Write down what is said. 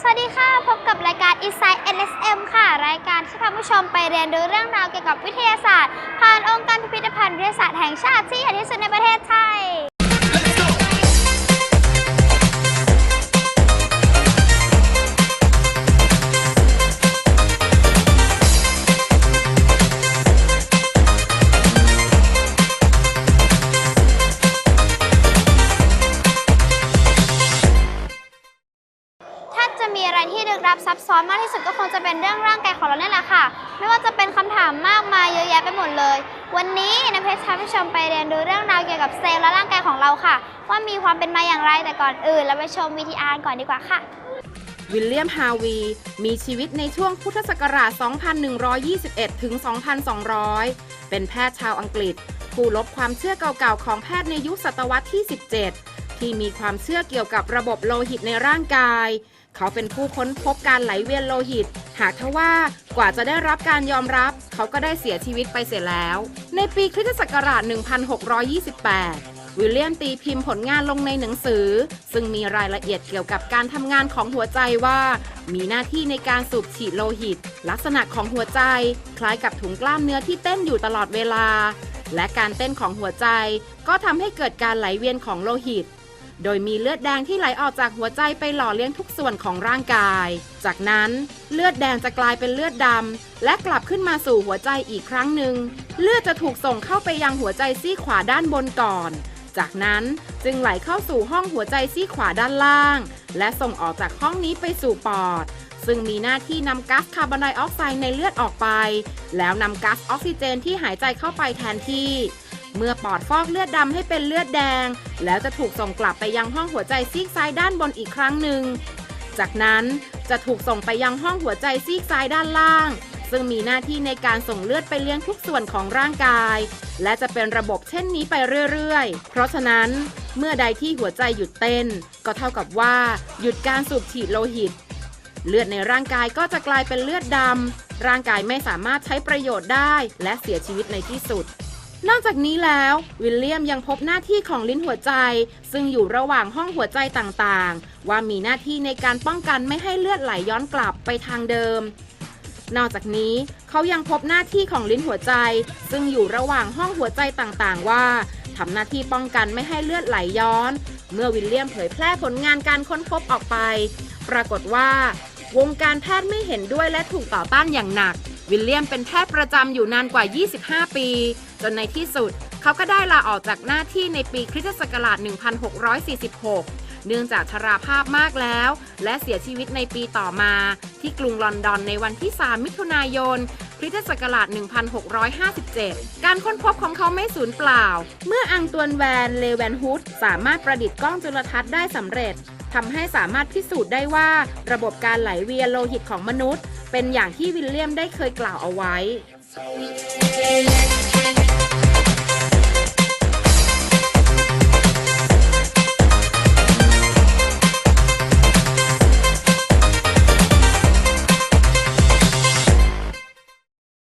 สวัสดีค่ะ พบกับรายการ Inside NSM ค่ะ รายการที่พาผู้ชมไปเรียนรู้เรื่องราวเกี่ยวกับวิทยาศาสตร์ ผ่านองค์การพิพิธภัณฑ์วิทยาศาสตร์แห่งชาติที่ใหญ่ที่สุดในประเทศไทย รับซับซ้อนมากที่สุดก็คงจะเป็นเรื่องร่างกายของเราเนี่ยแหละค่ะ ไม่ว่าจะเป็นคำถามมากมายเยอะแยะไปหมดเลย วันนี้นะเพชรพาผู้ชมไปเรียนรู้เรื่องราวเกี่ยวกับเซลล์และร่างกายของเราค่ะ ว่ามีความเป็นมาอย่างไรแต่ก่อนอื่น เราไปชม VTR ก่อนดีกว่าค่ะวิลเลียมฮาวี มีชีวิตในช่วงพุทธศักราช 2121 ถึง 2200 เป็นแพทย์ชาวอังกฤษ ผู้ลบความเชื่อเก่าๆ ของแพทย์ในยุคศตวรรษที่ 17 ที่มีความเชื่อเกี่ยวกับระบบโลหิตในร่างกาย เขาเป็นผู้ค้นพบการไหลเวียนโลหิต หากทว่ากว่าจะได้รับการยอมรับ เขาก็ได้เสียชีวิตไปเสียแล้ว ในปีคริสตศักราช 1628 วิลเลียมตีพิมพ์ผลงานลงในหนังสือ ซึ่งมีรายละเอียดเกี่ยวกับการทำงานของหัวใจว่า มีหน้าที่ในการสูบฉีดโลหิต ลักษณะของหัวใจ คล้ายกับถุงกล้ามเนื้อที่เต้นอยู่ตลอดเวลา และการเต้นของหัวใจ ก็ทำให้เกิดการไหลเวียนของโลหิต โดยมีเลือดแดงที่ไหลออกจากหัวใจไปหล่อเลี้ยงทุกส่วนของร่างกาย จากนั้นเลือดแดงจะกลายเป็นเลือดดำและกลับขึ้นมาสู่หัวใจอีกครั้งหนึ่ง เลือดจะถูกส่งเข้าไปยังหัวใจซี่ขวาด้านบนก่อน จากนั้นจึงไหลเข้าสู่ห้องหัวใจซี่ขวาด้านล่าง และส่งออกจากห้องนี้ไปสู่ปอด ซึ่งมีหน้าที่นำก๊าซคาร์บอนไดออกไซด์ในเลือดออกไป แล้วนำก๊าซออกซิเจนที่หายใจเข้าไปแทนที่ เมื่อปอดฟอกเลือดดำให้เป็นเลือดแดง แล้วจะถูกส่งกลับไปยังห้องหัวใจซีกซ้ายด้านบนอีกครั้งหนึ่ง จากนั้นจะถูกส่งไปยังห้องหัวใจซีกซ้ายด้านล่าง ซึ่งมีหน้าที่ในการส่งเลือดไปเลี้ยงทุกส่วนของร่างกาย และจะเป็นระบบเช่นนี้ไปเรื่อยๆ เพราะฉะนั้น เมื่อใดที่หัวใจหยุดเต้น ก็เท่ากับว่า หยุดการสูบฉีดโลหิต เลือดในร่างกายก็จะกลายเป็นเลือดดำร่างกายไม่สามารถใช้ประโยชน์ได้ และเสียชีวิตในที่สุด นอกจากนี้แล้ว วิลเลียมยังพบหน้าที่ของลิ้นหัวใจ ซึ่งอยู่ระหว่างห้องหัวใจต่างๆ ว่ามีหน้าที่ในการป้องกันไม่ให้เลือดไหลย้อนกลับไปทางเดิม นอกจากนี้เขายังพบหน้าที่ของลิ้นหัวใจ ซึ่งอยู่ระหว่างห้องหัวใจต่างๆ ว่าทำหน้าที่ป้องกันไม่ให้เลือดไหลย้อน เมื่อวิลเลียมเผยแพร่ผลงานการค้นพบออกไป ปรากฏว่า วงการแพทย์ไม่เห็นด้วยและถูกต่อต้านอย่างหนัก วิลเลียมเป็นแพทย์ประจำอยู่นานกว่า 25 ปี จนในที่สุด เขาก็ได้ลาออกจากหน้าที่ในปีคริสตศักราช 1646 เนื่องจากชราภาพมากแล้ว และเสียชีวิตในปีต่อมา ที่กรุงลอนดอนในวันที่ 3 มิถุนายนคริสตศักราช 1657 การค้นพบของเขาไม่สูญเปล่า เมื่ออังตวนแวนเลแวนฮุดสามารถประดิษฐ์กล้องจุลทรรศน์ได้สำเร็จทำให้สามารถพิสูจน์ได้ว่า ระบบการไหลเวียนโลหิตของมนุษย์ เป็นอย่างที่วิลเลียมได้เคยกล่าวเอาไว้